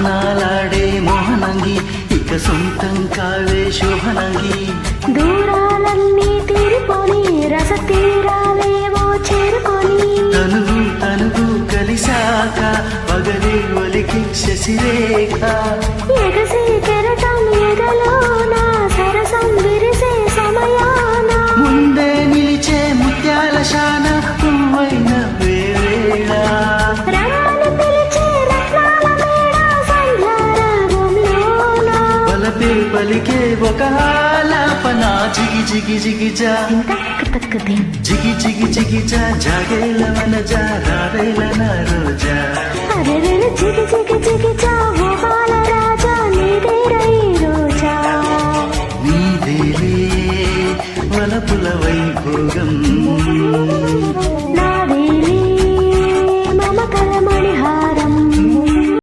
ప్రాణాలాడే మోహనంగి ఇక సొంతం కావే శోభనంగి. దూరాలన్నీ తీరిపోని రస తీరాలేవో చేరుకొని. తనుగు తనుగు కలిసాక పగలే ఒలికి శశిరేఖ. పలికే ఒక ఆలాపన. జిగి జిగి జిగి జిగి జిగి జిగి జాగేల మన జా రావేల నా రోజా జిగి జిగి జిగి జా వలపుల